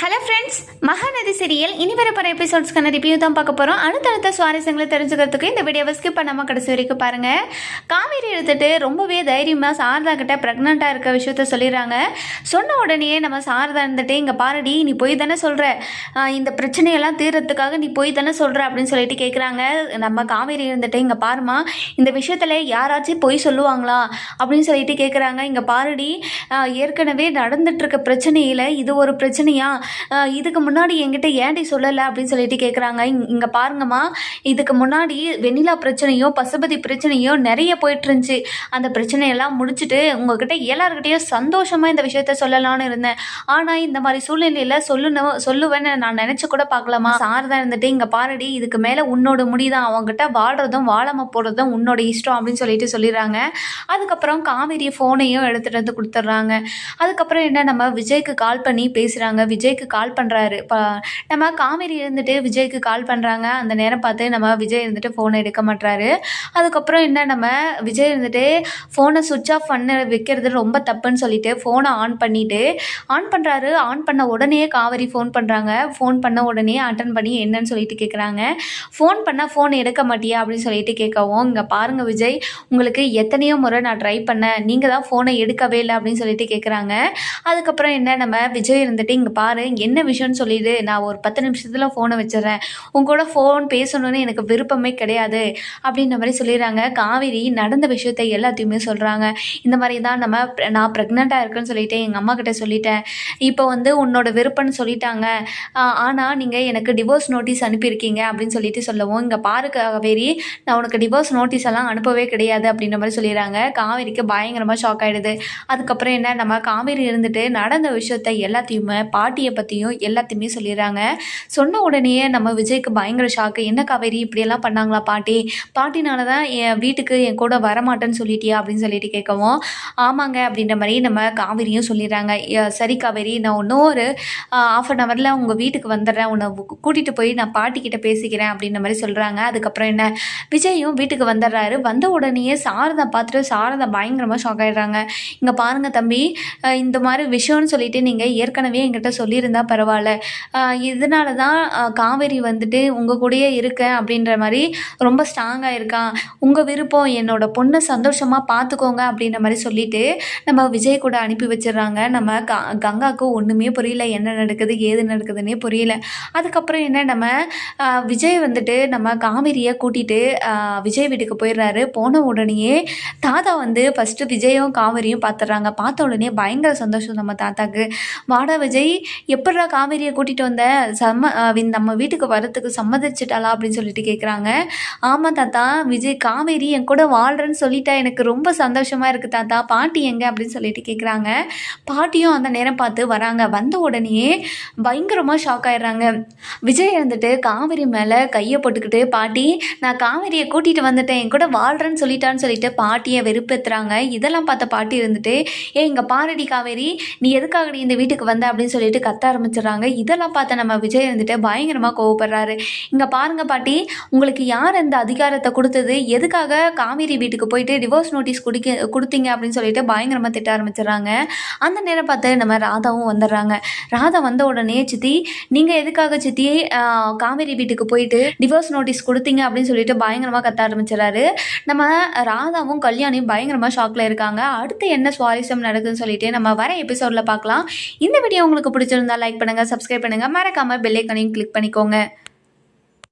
Hello friends Mahanadi serial இனி வரப்போகிற எபிசோட்ஸ்க்கான review தான் பார்க்க போகிறோம் அடுத்தடுத்த சுவாரஸ்யங்களை தெரிஞ்சுக்கிறதுக்கு இந்த வீடியோவை ஸ்கிப் பண்ணாமல் கடைசி வரைக்கும் பாருங்கள் காவேரி எடுத்துகிட்டு ரொம்பவே தைரியமாக சாரதா கிட்ட ப்ரெக்னெண்ட்டாக இருக்க விஷயத்த சொல்லிடுறாங்க. சொன்ன உடனே நம்ம சாரதா இருந்துட்டு இங்கே பாருடி நீ போய் தானே சொல்கிற இந்த பிரச்சனையெல்லாம் தீர்றதுக்காக நீ போய் தானே சொல்கிற அப்படின்னு சொல்லிட்டு கேட்குறாங்க நம்ம காவேரி இருந்துட்டு இங்கே பாருமா இந்த விஷயத்தில் யாராச்சும் பொய் சொல்லுவாங்களா? அப்படின்னு சொல்லிட்டு கேட்குறாங்க இங்கே பாருடி ஏற்கனவே நடந்துகிட்ருக்க பிரச்சனையில் இது ஒரு பிரச்சனையாக இதுக்கு முன்னாடி என்கிட்ட ஏன்டி சொல்லலை? அப்படின்னு சொல்லிட்டு கேட்குறாங்க இங்கே பாருங்கம்மா. இதுக்கு முன்னாடி வெண்ணிலா பிரச்சனையோ பசுபதி பிரச்சனையோ நிறைய போயிட்டு இருந்துச்சு அந்த பிரச்சனையெல்லாம் முடிச்சுட்டு உங்ககிட்ட எல்லாருக்கிட்டையும் சந்தோஷமாக இந்த விஷயத்த சொல்லலாம்னு இருந்தேன். ஆனால் இந்த மாதிரி சூழ்நிலையில் சொல்லணும் சொல்லுவேன்னு நான் நினச்சி கூட பார்க்கலாமா சார் தான் இருந்துட்டு இங்கே பாருடி இதுக்கு மேலே உன்னோட முடிதான் அவங்ககிட்ட வாழ்கிறதும் வாழாம போகிறதும் உன்னோட இஷ்டம் அப்படின்னு சொல்லிட்டு சொல்லிடுறாங்க. அதுக்கப்புறம் காவேரி ஃபோனையும் எடுத்துகிட்டு வந்து கொடுத்துட்றாங்க. அதுக்கப்புறம் என்ன நம்ம விஜய்க்கு கால் பண்ணி பேசுகிறாங்க விஜய்க்கு கால் பண்ணுறாரு இப்போ நம்ம காவேரி இருந்துட்டு விஜய்க்கு கால் பண்ணுறாங்க அந்த நேரம் பார்த்து நம்ம விஜய் இருந்துட்டு ஃபோனை எடுக்க மாட்டுறாரு அதுக்கப்புறம் என்ன நம்ம விஜய் இருந்துட்டு ஃபோனை சுவிட்ச் ஆஃப் பண்ண வைக்கிறது ரொம்ப தப்புன்னு சொல்லிட்டு ஃபோனை ஆன் பண்ணிவிட்டு ஆன் பண்ணுறாரு ஆன் பண்ண உடனே காவேரி ஃபோன் பண்ணுறாங்க ஃபோன் பண்ண உடனே அட்டன் பண்ணி என்னன்னு சொல்லிட்டு கேட்குறாங்க ஃபோன் பண்ணால் ஃபோன் எடுக்க மாட்டியா அப்படின்னு சொல்லிட்டு கேட்கவும் இங்கே பாருங்கள் விஜய் உங்களுக்கு எத்தனையோ முறை நான் ட்ரை பண்ணேன். நீங்கள் தான் ஃபோனை எடுக்கவே இல்லை அப்படின்னு சொல்லிட்டு கேட்குறாங்க அதுக்கப்புறம் என்ன நம்ம விஜய் இருந்துட்டு இங்கே பாரு என்ன விஷயம்னு சொல்லிடு. நான் ஒரு பத்து நிமிஷத்தில் ஃபோனை வச்சிடுறேன். உங்க கூட ஃபோன் பேசணும்னு எனக்கு விருப்பமே கிடையாது. அப்படின்ற மாதிரி சொல்லிடுறாங்க. காவேரி நடந்த விஷயத்தை எல்லாத்தையுமே சொல்கிறாங்க இந்த மாதிரி தான் நம்ம நான் ப்ரெக்னெண்ட்டாக இருக்குன்னு சொல்லிட்டு எங்கள் அம்மா கிட்ட சொல்லிட்டேன். இப்போ வந்து உன்னோட விருப்பம்னு சொல்லிட்டாங்க. ஆனால் நீங்கள் எனக்கு டிவோர்ஸ் நோட்டீஸ் அனுப்பியிருக்கீங்க அப்படின்னு சொல்லிட்டு சொல்லவும். இங்கே பாரு காவேரி நான் உனக்கு டிவோர்ஸ் நோட்டீஸ் எல்லாம் அனுப்பவே கிடையாது அப்படின்ற மாதிரி சொல்லிடுறாங்க. காவேரிக்கு பயங்கரமாக ஷாக் ஆகிடுது அதுக்கப்புறம் என்ன நம்ம காவேரி இருந்துட்டு நடந்த விஷயத்த எல்லாத்தையுமே பாட்டியை பற்றியும் எல்லாத்தையுமே சொல்லிடுறாங்க. சொன்ன உடனேயே நம்ம விஜய்க்கு பயங்கர ஷாக்கு என்ன காவேரி இப்படியெல்லாம் பண்ணாங்களா பாட்டி? பாட்டினால தான் என் வீட்டுக்கு என் கூட வரமாட்டேன்னு சொல்லிட்டியா அப்படின்னு சொல்லிட்டு கேட்கவும் ஆமாங்க அப்படின்ற மாதிரி நம்ம காவேரியும் சொல்லிடுறாங்க. சரி காவேரி நான் இன்னும் ஒரு ஆஃப் அன் ஹவரில் உங்கள் வீட்டுக்கு வந்துடுறேன். உன்னை கூட்டிகிட்டு போய் நான் பாட்டிக்கிட்ட பேசிக்கிறேன் அப்படின்ற மாதிரி சொல்கிறாங்க அதுக்கப்புறம் என்ன? விஜயும் வீட்டுக்கு வந்துடுறாரு. வந்த உடனேயே சாரதா பார்த்துட்டு சாரதா பயங்கரமாக ஷாக் ஆகிடுறாங்க இங்கே பாருங்கள் தம்பி இந்த மாதிரி விஷயம்னு சொல்லிட்டு நீங்கள் ஏற்கனவே எங்கிட்ட சொல்லி சொல்லியிருந்தா பரவாயில்ல. இதனால தான் காவேரி வந்துட்டு உங்கள் கூடயே இருக்கேன் அப்படின்ற மாதிரி ரொம்ப ஸ்ட்ராங்காக இருக்கான் உங்கள் விருப்பம் என்னோட பொண்ணை சந்தோஷமாக பார்த்துக்கோங்க அப்படின்ற மாதிரி சொல்லிட்டு நம்ம விஜய் கூட அனுப்பி வச்சிடுறாங்க. நம்ம க கங்காவுக்கு ஒன்றுமே புரியல. என்ன நடக்குது ஏது நடக்குதுன்னே புரியல. அதுக்கப்புறம் என்ன நம்ம விஜய் வந்துட்டு நம்ம காவேரியை கூட்டிகிட்டு விஜய் வீட்டுக்கு போயிடுறாரு. போன உடனேயே தாத்தா வந்து ஃபஸ்ட்டு விஜயும் காவேரியும் பார்த்துடுறாங்க பார்த்த உடனே பயங்கர சந்தோஷம் நம்ம தாத்தாக்கு. வாடா விஜய் எப்படா காவேரியை கூட்டிகிட்டு வந்த? சம்ம ஆஹ், நம்ம வீட்டுக்கு வரத்துக்கு சம்மதிச்சிட்டாளா அப்படின்னு சொல்லிட்டு கேட்குறாங்க ஆமாம் தாத்தா விஜய் காவேரி என் கூட வாழ்கிறேன்னு சொல்லிட்டா எனக்கு ரொம்ப சந்தோஷமாக இருக்குது தாத்தா. பாட்டி எங்கே? அப்படின்னு சொல்லிட்டு கேட்குறாங்க பாட்டியும் அந்த நேரம் பார்த்து வராங்க. வந்த உடனேயே பயங்கரமாக ஷாக் ஆயிடுறாங்க. விஜய் இருந்துட்டு காவேரி மேலே கையை போட்டுக்கிட்டு பாட்டி நான் காவேரியை கூட்டிகிட்டு வந்துட்டேன். என் கூட வாழ்கிறேன்னு சொல்லிட்டான்னு சொல்லிட்டு பாட்டியை வெறுப்பேற்றுறாங்க இதெல்லாம் பார்த்த பாட்டி இருந்துட்டு ஏ இங்கே பாரடி காவேரி. நீ எதுக்காக நீ இந்த வீட்டுக்கு வந்த? அப்படின்னு சொல்லிட்டு கத்த ஆரம்பிச்சிடுறாங்க. இதெல்லாம் பார்த்த நம்ம விஜய் இருந்துட்டு பயங்கரமாக கோவப்படுறாரு. இங்கே பாருங்க பாட்டி உங்களுக்கு யார் இந்த அதிகாரத்தை கொடுத்தது? எதுக்காக காவேரி வீட்டுக்கு போயிட்டு டிவோர்ஸ் நோட்டீஸ் குடிக்க கொடுத்தீங்க அப்படின்னு சொல்லிட்டு பயங்கரமாக திட்ட ஆரம்பிச்சிடுறாங்க. அந்த நேரம் பார்த்து நம்ம ராதாவும் வந்துடுறாங்க. ராதா வந்த உடனே சித்தி நீங்கள் எதுக்காக சித்தி காவேரி வீட்டுக்கு போயிட்டு டிவோர்ஸ் நோட்டீஸ் கொடுத்தீங்க அப்படின்னு சொல்லிட்டு பயங்கரமாக கத்த ஆரம்பிச்சிடறாரு. நம்ம ராதாவும் கல்யாணியும் பயங்கரமாக ஷாக்கில் இருக்காங்க. அடுத்து என்ன சுவாரஸ்யம் நடக்குதுன்னு சொல்லிட்டு நம்ம வர எபிசோடில் பார்க்கலாம். இந்த வீடியோ உங்களுக்கு பிடிச்சிருந்தா லைக் பண்ணுங்கள் சப்ஸ்கிரைப் பண்ணுங்கள் மறக்காமல் பெல்லைக்கனையும் கிளிக் பண்ணிக்கோங்க.